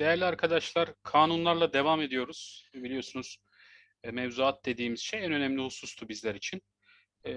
Değerli arkadaşlar, kanunlarla devam ediyoruz. Biliyorsunuz e, mevzuat dediğimiz şey en önemli husustu bizler için. E,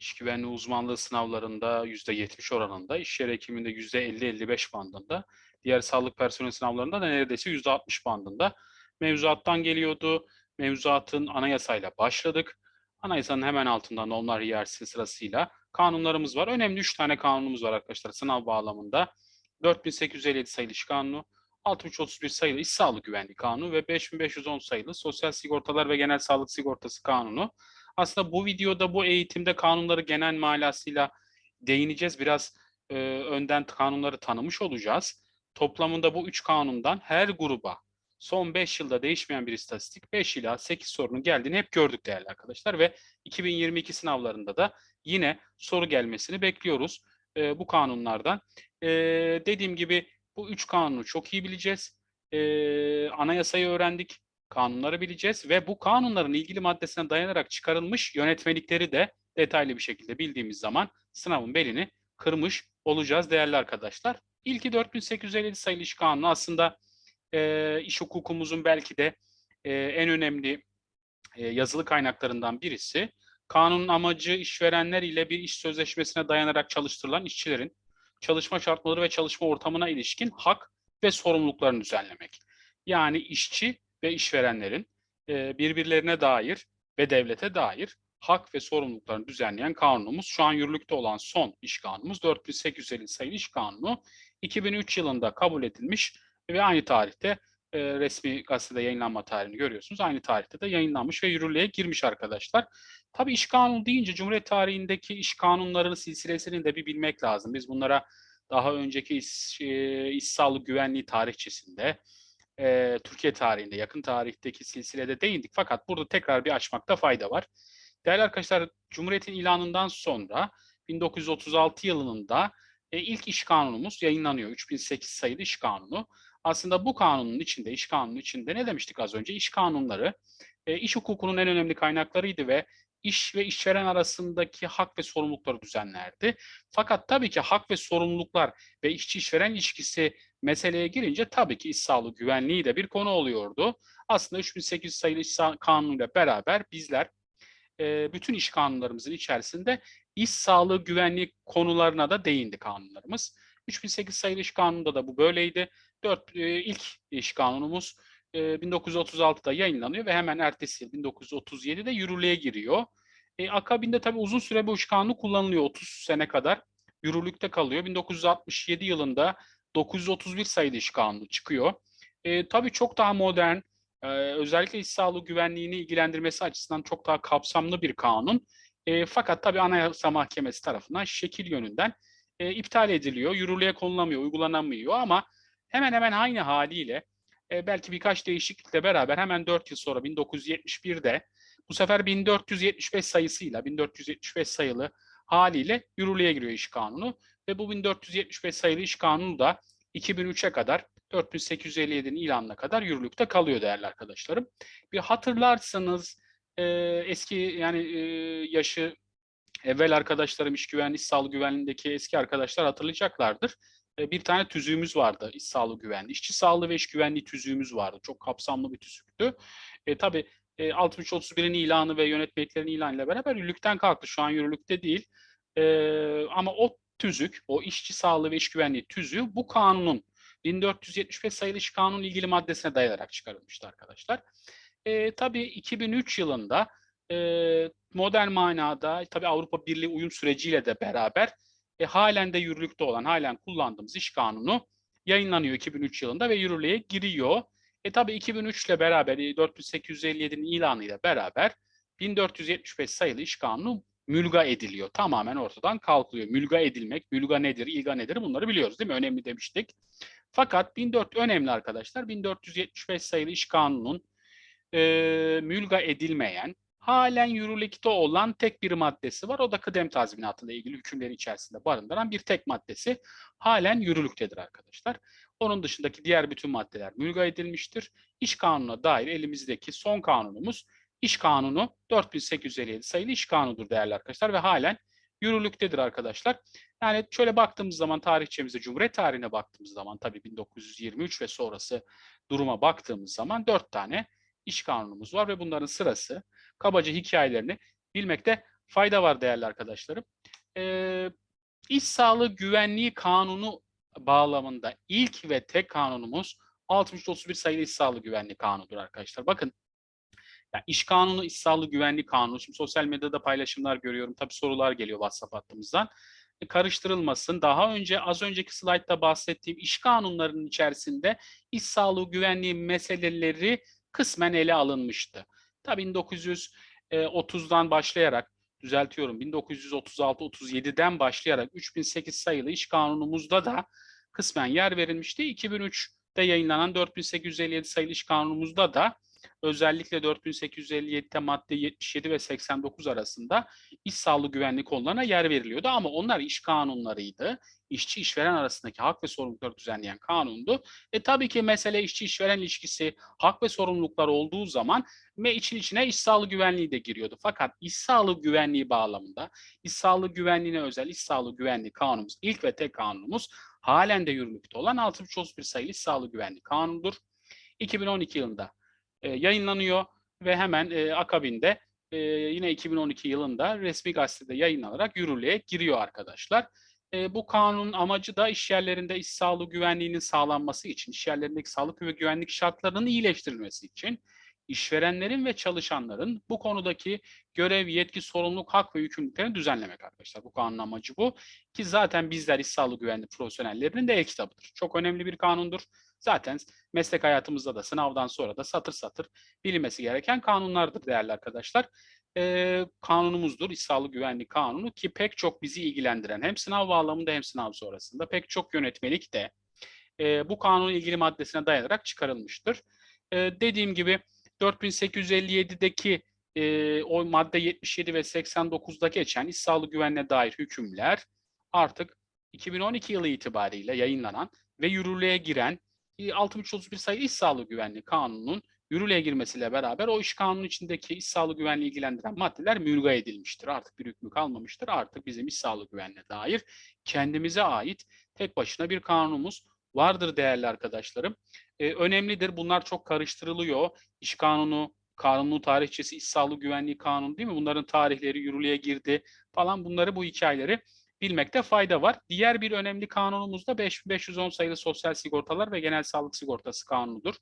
iş güvenliği uzmanlığı sınavlarında %70 oranında, iş yeri hekiminde %50-55 bandında, diğer sağlık personeli sınavlarında da neredeyse %60 bandında mevzuattan geliyordu. Mevzuatın anayasayla başladık. Anayasanın hemen altından onlar hiyerarşisi sırasıyla kanunlarımız var. Önemli 3 tane kanunumuz var arkadaşlar sınav bağlamında. 4857 sayılı iş kanunu, 6331 sayılı İş Sağlık Güvenliği Kanunu ve 5510 sayılı Sosyal Sigortalar ve Genel Sağlık Sigortası Kanunu. Aslında bu videoda bu eğitimde kanunları genel manasıyla değineceğiz. Biraz e, önden kanunları tanımış olacağız. Toplamında bu üç kanundan her gruba son 5 yılda değişmeyen bir istatistik 5 ila 8 sorunun geldiğini hep gördük değerli arkadaşlar ve 2022 sınavlarında da yine soru gelmesini bekliyoruz e, bu kanunlardan. E, dediğim gibi bu üç kanunu çok iyi bileceğiz. E, anayasayı öğrendik, kanunları bileceğiz ve bu kanunların ilgili maddesine dayanarak çıkarılmış yönetmelikleri de detaylı bir şekilde bildiğimiz zaman sınavın belini kırmış olacağız değerli arkadaşlar. İlki 4857 sayılı iş kanunu aslında e, iş hukukumuzun belki de e, en önemli e, yazılı kaynaklarından birisi. Kanunun amacı işverenler ile bir iş sözleşmesine dayanarak çalıştırılan işçilerin çalışma şartları ve çalışma ortamına ilişkin hak ve sorumluluklarını düzenlemek. Yani işçi ve işverenlerin e, birbirlerine dair ve devlete dair hak ve sorumluluklarını düzenleyen kanunumuz şu an yürürlükte olan son iş kanunumuz 4850 sayılı iş kanunu 2003 yılında kabul edilmiş ve aynı tarihte e, resmi gazetede yayınlanma tarihini görüyorsunuz. Aynı tarihte de yayınlanmış ve yürürlüğe girmiş arkadaşlar. Tabii iş kanunu deyince Cumhuriyet tarihindeki iş kanunlarının silsilesini de bir bilmek lazım. Biz bunlara daha önceki iş, e, iş sağlık güvenliği tarihçesinde, e, Türkiye tarihinde, yakın tarihteki silsilede değindik. Fakat burada tekrar bir açmakta fayda var. Değerli arkadaşlar, Cumhuriyet'in ilanından sonra 1936 yılında e, ilk iş kanunumuz yayınlanıyor. 3008 sayılı iş kanunu. Aslında bu kanunun içinde, iş kanunun içinde ne demiştik az önce? İş kanunları e, iş hukukunun en önemli kaynaklarıydı ve iş ve işveren arasındaki hak ve sorumlulukları düzenlerdi. Fakat tabii ki hak ve sorumluluklar ve işçi işveren ilişkisi meseleye girince tabii ki iş sağlığı güvenliği de bir konu oluyordu. Aslında 3800 sayılı iş kanunuyla beraber bizler e, bütün iş kanunlarımızın içerisinde iş sağlığı güvenliği konularına da değindi kanunlarımız. 3008 sayılı iş kanununda da bu böyleydi. 4 e, ilk iş kanunumuz 1936'da yayınlanıyor ve hemen ertesi yıl 1937'de yürürlüğe giriyor. E, akabinde tabii uzun süre bu iş kanunu kullanılıyor. 30 sene kadar yürürlükte kalıyor. 1967 yılında 931 sayılı iş kanunu çıkıyor. E, tabii çok daha modern, e, özellikle iş sağlığı güvenliğini ilgilendirmesi açısından çok daha kapsamlı bir kanun. E, fakat tabii Anayasa Mahkemesi tarafından şekil yönünden e, iptal ediliyor, yürürlüğe konulamıyor, uygulanamıyor ama hemen hemen aynı haliyle e, belki birkaç değişiklikle beraber hemen 4 yıl sonra 1971'de bu sefer 1475 sayısıyla 1475 sayılı haliyle yürürlüğe giriyor iş kanunu ve bu 1475 sayılı iş kanunu da 2003'e kadar 4857'nin ilanına kadar yürürlükte kalıyor değerli arkadaşlarım. Bir hatırlarsanız e, eski yani e, yaşı evvel arkadaşlarım iş güvenliği, sağlığı güvenliğindeki eski arkadaşlar hatırlayacaklardır. E, bir tane tüzüğümüz vardı iş sağlığı güvenliği. İşçi sağlığı ve iş güvenliği tüzüğümüz vardı. Çok kapsamlı bir tüzüktü. E, tabii e, 6331'in ilanı ve yönetmeliklerin ilanıyla beraber yürürlükten kalktı. Şu an yürürlükte değil. E, ama o tüzük, o işçi sağlığı ve iş güvenliği tüzüğü bu kanunun 1475 sayılı iş kanunun ilgili maddesine dayanarak çıkarılmıştı arkadaşlar. E, tabii 2003 yılında e, modern manada tabii Avrupa Birliği uyum süreciyle de beraber e, halen de yürürlükte olan, halen kullandığımız iş kanunu yayınlanıyor 2003 yılında ve yürürlüğe giriyor. E tabi 2003 ile beraber 4857'nin ilanıyla beraber 1475 sayılı iş kanunu mülga ediliyor. Tamamen ortadan kalkıyor. Mülga edilmek, mülga nedir, ilga nedir bunları biliyoruz değil mi? Önemli demiştik. Fakat 1400 önemli arkadaşlar. 1475 sayılı iş kanunun e, mülga edilmeyen, halen yürürlükte olan tek bir maddesi var. O da kıdem tazminatıyla ilgili hükümleri içerisinde barındıran bir tek maddesi halen yürürlüktedir arkadaşlar. Onun dışındaki diğer bütün maddeler mülga edilmiştir. İş kanununa dair elimizdeki son kanunumuz İş Kanunu 4857 sayılı İş Kanunu'dur değerli arkadaşlar ve halen yürürlüktedir arkadaşlar. Yani şöyle baktığımız zaman tarihçemize, Cumhuriyet tarihine baktığımız zaman tabii 1923 ve sonrası duruma baktığımız zaman dört tane iş kanunumuz var ve bunların sırası kabaca hikayelerini bilmekte fayda var değerli arkadaşlarım. Ee, İş Sağlığı Güvenliği Kanunu bağlamında ilk ve tek kanunumuz 6331 sayılı İş Sağlığı Güvenliği Kanunu'dur arkadaşlar. Bakın yani iş kanunu, iş sağlığı güvenliği kanunu. Şimdi sosyal medyada paylaşımlar görüyorum. Tabii sorular geliyor WhatsApp hattımızdan. E, karıştırılmasın. Daha önce az önceki slaytta bahsettiğim iş kanunlarının içerisinde iş sağlığı güvenliği meseleleri kısmen ele alınmıştı. Tabii 1930'dan başlayarak düzeltiyorum 1936-37'den başlayarak 3008 sayılı iş kanunumuzda da kısmen yer verilmişti. 2003'te yayınlanan 4857 sayılı iş kanunumuzda da özellikle 4857'te madde 77 ve 89 arasında iş sağlığı güvenlik konularına yer veriliyordu ama onlar iş kanunlarıydı. İşçi işveren arasındaki hak ve sorumlulukları düzenleyen kanundu. E tabii ki mesele işçi işveren ilişkisi, hak ve sorumluluklar olduğu zaman ve için içine iş sağlığı güvenliği de giriyordu. Fakat iş sağlığı güvenliği bağlamında iş sağlığı güvenliğine özel iş sağlığı güvenliği kanunumuz ilk ve tek kanunumuz halen de yürürlükte olan 6331 sayılı iş sağlığı güvenliği kanunudur. 2012 yılında e, yayınlanıyor ve hemen e, akabinde e, yine 2012 yılında resmi gazetede yayınlanarak yürürlüğe giriyor arkadaşlar. E, bu kanunun amacı da iş yerlerinde iş sağlığı güvenliğinin sağlanması için, iş yerlerindeki sağlık ve güvenlik şartlarının iyileştirilmesi için işverenlerin ve çalışanların bu konudaki görev, yetki, sorumluluk, hak ve yükümlülüklerini düzenlemek arkadaşlar. Bu kanun amacı bu. Ki zaten bizler iş sağlığı güvenlik profesyonellerinin de el kitabıdır. Çok önemli bir kanundur. Zaten meslek hayatımızda da sınavdan sonra da satır satır bilinmesi gereken kanunlardır değerli arkadaşlar. Ee, kanunumuzdur, İş Sağlığı Güvenlik Kanunu ki pek çok bizi ilgilendiren hem sınav bağlamında hem sınav sonrasında pek çok yönetmelik de e, bu kanunun ilgili maddesine dayanarak çıkarılmıştır. E, dediğim gibi 4857'deki e, o madde 77 ve 89'da geçen iş sağlığı güvenliğine dair hükümler artık 2012 yılı itibariyle yayınlanan ve yürürlüğe giren 6331 sayılı iş sağlığı güvenliği kanununun yürürlüğe girmesiyle beraber o iş kanunu içindeki iş sağlığı güvenliği ilgilendiren maddeler mülga edilmiştir. Artık bir hükmü kalmamıştır. Artık bizim iş sağlığı güvenliğine dair kendimize ait tek başına bir kanunumuz vardır değerli arkadaşlarım. Ee, önemlidir. Bunlar çok karıştırılıyor. İş kanunu, kanunu tarihçesi, iş sağlığı güvenliği kanunu değil mi? Bunların tarihleri yürürlüğe girdi falan bunları bu hikayeleri bilmekte fayda var. Diğer bir önemli kanunumuz da 5510 sayılı Sosyal Sigortalar ve Genel Sağlık Sigortası Kanunudur.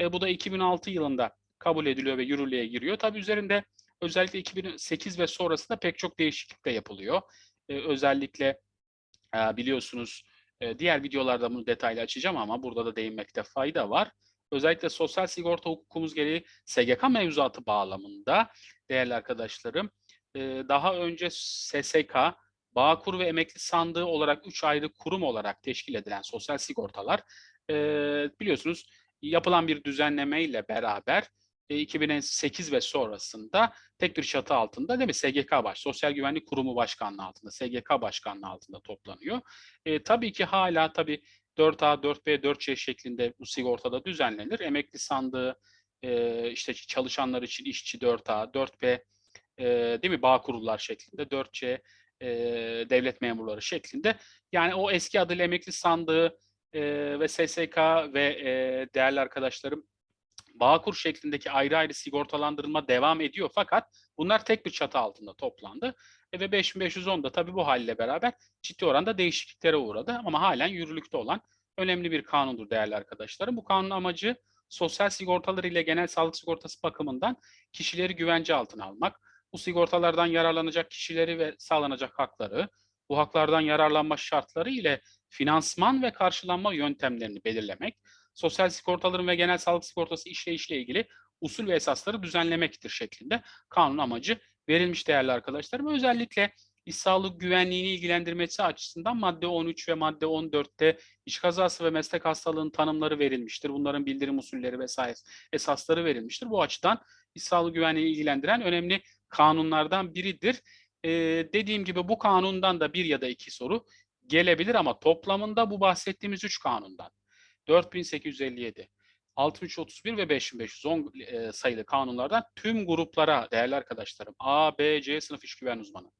E, bu da 2006 yılında kabul ediliyor ve yürürlüğe giriyor. Tabii üzerinde özellikle 2008 ve sonrasında pek çok değişiklik de yapılıyor. E, özellikle e, biliyorsunuz e, diğer videolarda bunu detaylı açacağım ama burada da değinmekte fayda var. Özellikle sosyal sigorta hukukumuz gereği SGK mevzuatı bağlamında değerli arkadaşlarım e, daha önce SSK, Bağkur ve Emekli Sandığı olarak üç ayrı kurum olarak teşkil edilen sosyal sigortalar e, biliyorsunuz yapılan bir düzenleme ile beraber 2008 ve sonrasında tek bir çatı altında değil mi? SGK baş, Sosyal Güvenlik Kurumu Başkanlığı altında, SGK Başkanlığı altında toplanıyor. E, tabii ki hala tabii 4A, 4B, 4C şeklinde bu sigortada düzenlenir. Emekli sandığı, e, işte çalışanlar için işçi 4A, 4B, e, değil mi? Bağ kurullar şeklinde, 4C e, devlet memurları şeklinde. Yani o eski adıyla emekli sandığı e, ve SSK ve e, değerli arkadaşlarım Bağkur şeklindeki ayrı ayrı sigortalandırılma devam ediyor fakat bunlar tek bir çatı altında toplandı. E ve 5510 da tabii bu halle beraber ciddi oranda değişikliklere uğradı ama halen yürürlükte olan önemli bir kanundur değerli arkadaşlarım. Bu kanun amacı sosyal sigortalar ile genel sağlık sigortası bakımından kişileri güvence altına almak, bu sigortalardan yararlanacak kişileri ve sağlanacak hakları, bu haklardan yararlanma şartları ile finansman ve karşılanma yöntemlerini belirlemek, sosyal sigortaların ve genel sağlık sigortası işleyişle ilgili usul ve esasları düzenlemektir şeklinde kanun amacı verilmiş değerli arkadaşlarım. Özellikle iş sağlık güvenliğini ilgilendirmesi açısından madde 13 ve madde 14'te iş kazası ve meslek hastalığının tanımları verilmiştir. Bunların bildirim usulleri vesaire esasları verilmiştir. Bu açıdan iş sağlık güvenliğini ilgilendiren önemli kanunlardan biridir. Ee, dediğim gibi bu kanundan da bir ya da iki soru gelebilir ama toplamında bu bahsettiğimiz üç kanundan 4857, 6331 ve 5510 e, sayılı kanunlardan tüm gruplara değerli arkadaşlarım A, B, C sınıf iş güven uzmanı,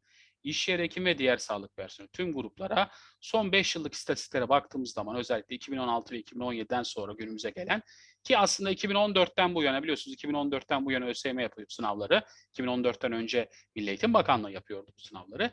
iş yeri hekim ve diğer sağlık personeli tüm gruplara son 5 yıllık istatistiklere baktığımız zaman özellikle 2016 ve 2017'den sonra günümüze gelen ki aslında 2014'ten bu yana biliyorsunuz 2014'ten bu yana ÖSYM yapıyor sınavları. 2014'ten önce Milli Eğitim Bakanlığı yapıyordu bu sınavları.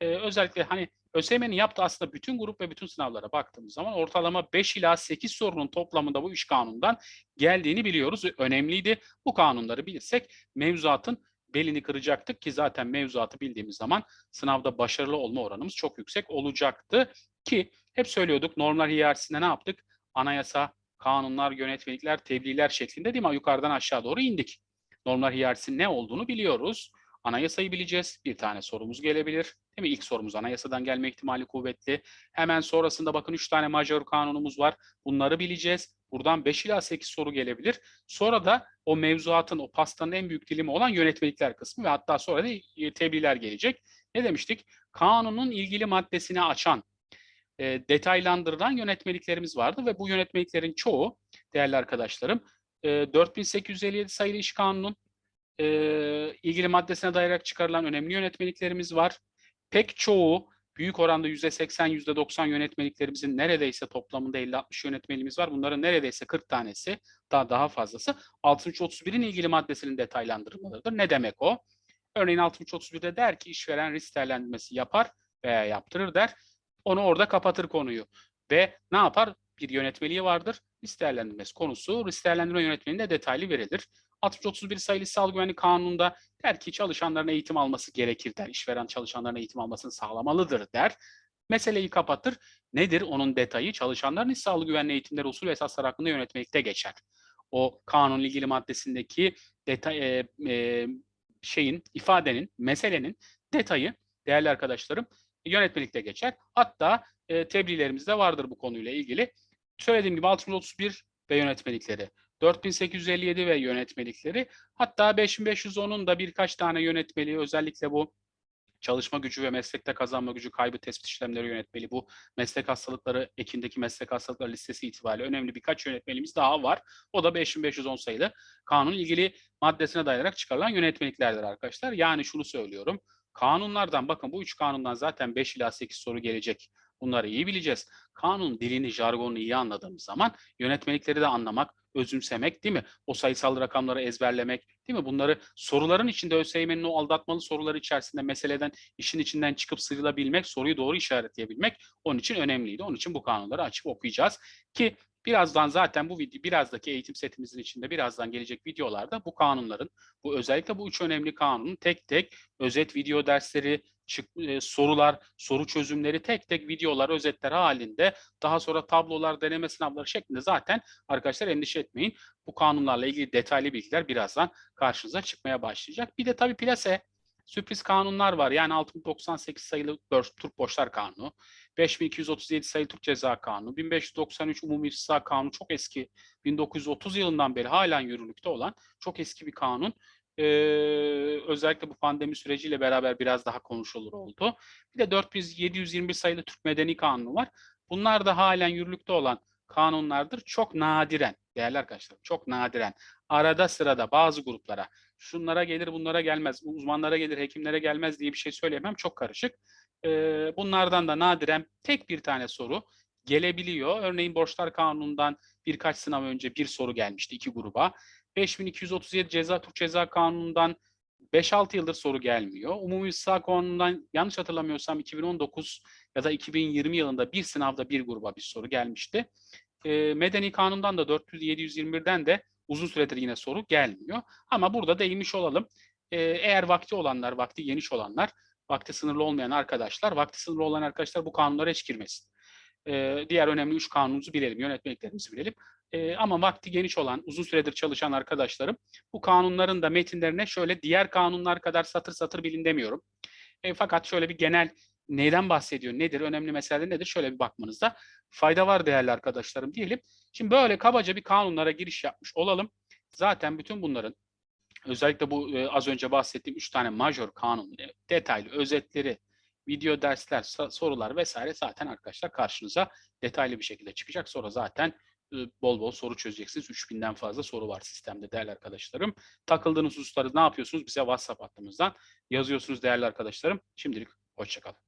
Ee, özellikle hani ÖSYM'nin yaptığı aslında bütün grup ve bütün sınavlara baktığımız zaman ortalama 5 ila 8 sorunun toplamında bu üç kanundan geldiğini biliyoruz. Önemliydi. Bu kanunları bilirsek mevzuatın belini kıracaktık ki zaten mevzuatı bildiğimiz zaman sınavda başarılı olma oranımız çok yüksek olacaktı ki hep söylüyorduk normlar hiyerarşisinde ne yaptık? Anayasa, kanunlar, yönetmelikler, tebliğler şeklinde değil mi? Yukarıdan aşağı doğru indik. Normlar hiyerarşisinin ne olduğunu biliyoruz. Anayasayı bileceğiz. Bir tane sorumuz gelebilir. Değil mi? İlk sorumuz anayasadan gelme ihtimali kuvvetli. Hemen sonrasında bakın 3 tane majör kanunumuz var. Bunları bileceğiz. Buradan 5 ila 8 soru gelebilir. Sonra da o mevzuatın, o pastanın en büyük dilimi olan yönetmelikler kısmı ve hatta sonra da e, tebliğler gelecek. Ne demiştik? Kanunun ilgili maddesini açan, e, detaylandırılan yönetmeliklerimiz vardı ve bu yönetmeliklerin çoğu değerli arkadaşlarım e, 4857 sayılı iş kanunun e, ilgili maddesine dayanarak çıkarılan önemli yönetmeliklerimiz var. Pek çoğu büyük oranda %80, %90 yönetmeliklerimizin neredeyse toplamında 50-60 yönetmeliğimiz var. Bunların neredeyse 40 tanesi, daha daha fazlası 6331'in ilgili maddesinin detaylandırmalarıdır. Ne demek o? Örneğin 6331'de der ki işveren risk değerlendirmesi yapar veya yaptırır der. Onu orada kapatır konuyu. Ve ne yapar? Bir yönetmeliği vardır. Risk değerlendirmesi konusu risk değerlendirme yönetmeliğinde detaylı verilir. 6331 sayılı sağlık güvenlik kanununda der ki çalışanların eğitim alması gerekir der. İşveren çalışanların eğitim almasını sağlamalıdır der. Meseleyi kapatır. Nedir onun detayı? Çalışanların iş sağlığı güvenliği eğitimleri usul ve esaslar hakkında yönetmelikte geçer. O kanun ilgili maddesindeki detay e, e, şeyin, ifadenin, meselenin detayı değerli arkadaşlarım yönetmelikte geçer. Hatta e, tebliğlerimizde vardır bu konuyla ilgili. Söylediğim gibi 631 ve yönetmelikleri, 4857 ve yönetmelikleri, hatta 5510'un da birkaç tane yönetmeliği özellikle bu çalışma gücü ve meslekte kazanma gücü kaybı tespit işlemleri yönetmeli. Bu meslek hastalıkları, ekindeki meslek hastalıkları listesi itibariyle önemli birkaç yönetmeliğimiz daha var. O da 5510 sayılı kanun ilgili maddesine dayanarak çıkarılan yönetmeliklerdir arkadaşlar. Yani şunu söylüyorum. Kanunlardan bakın bu üç kanundan zaten 5 ila 8 soru gelecek. Bunları iyi bileceğiz. Kanun dilini, jargonunu iyi anladığımız zaman yönetmelikleri de anlamak, özümsemek değil mi? O sayısal rakamları ezberlemek değil mi? Bunları soruların içinde ÖSYM'nin o aldatmalı soruları içerisinde meseleden işin içinden çıkıp sıyrılabilmek, soruyu doğru işaretleyebilmek onun için önemliydi. Onun için bu kanunları açıp okuyacağız ki Birazdan zaten bu video, birazdaki eğitim setimizin içinde birazdan gelecek videolarda bu kanunların, bu özellikle bu üç önemli kanunun tek tek özet video dersleri, çık, e, sorular, soru çözümleri tek tek videolar, özetler halinde daha sonra tablolar, deneme sınavları şeklinde zaten arkadaşlar endişe etmeyin. Bu kanunlarla ilgili detaylı bilgiler birazdan karşınıza çıkmaya başlayacak. Bir de tabii plase sürpriz kanunlar var. Yani 6098 sayılı Türk Borçlar Kanunu, 5237 sayılı Türk Ceza Kanunu, 1593 Umumi İfsa Kanunu çok eski, 1930 yılından beri halen yürürlükte olan çok eski bir kanun. Ee, özellikle bu pandemi süreciyle beraber biraz daha konuşulur oldu. Bir de 4721 sayılı Türk Medeni Kanunu var. Bunlar da halen yürürlükte olan kanunlardır. Çok nadiren, değerli arkadaşlar, çok nadiren arada sırada bazı gruplara şunlara gelir bunlara gelmez, uzmanlara gelir hekimlere gelmez diye bir şey söyleyemem. Çok karışık. Ee, bunlardan da nadiren tek bir tane soru gelebiliyor. Örneğin borçlar kanunundan birkaç sınav önce bir soru gelmişti iki gruba. 5237 ceza Türk Ceza Kanunu'ndan 5-6 yıldır soru gelmiyor. Umumi İslah Kanunu'ndan yanlış hatırlamıyorsam 2019 ya da 2020 yılında bir sınavda bir gruba bir soru gelmişti. E, Medeni Kanun'dan da 400-721'den de uzun süredir yine soru gelmiyor. Ama burada değinmiş olalım. E, eğer vakti olanlar, vakti geniş olanlar, vakti sınırlı olmayan arkadaşlar, vakti sınırlı olan arkadaşlar bu kanunlara hiç girmesin. E, diğer önemli üç kanunumuzu bilelim, yönetmeliklerimizi bilelim. E, ama vakti geniş olan, uzun süredir çalışan arkadaşlarım bu kanunların da metinlerine şöyle diğer kanunlar kadar satır satır bilin demiyorum. E, fakat şöyle bir genel neyden bahsediyor, nedir, önemli mesele nedir şöyle bir bakmanızda fayda var değerli arkadaşlarım diyelim. Şimdi böyle kabaca bir kanunlara giriş yapmış olalım. Zaten bütün bunların özellikle bu e, az önce bahsettiğim üç tane major kanun e, detaylı özetleri, video dersler, sorular vesaire zaten arkadaşlar karşınıza detaylı bir şekilde çıkacak. Sonra zaten e, bol bol soru çözeceksiniz. 3000'den fazla soru var sistemde değerli arkadaşlarım. Takıldığınız hususları ne yapıyorsunuz? Bize WhatsApp hattımızdan yazıyorsunuz değerli arkadaşlarım. Şimdilik Hoşçakalın.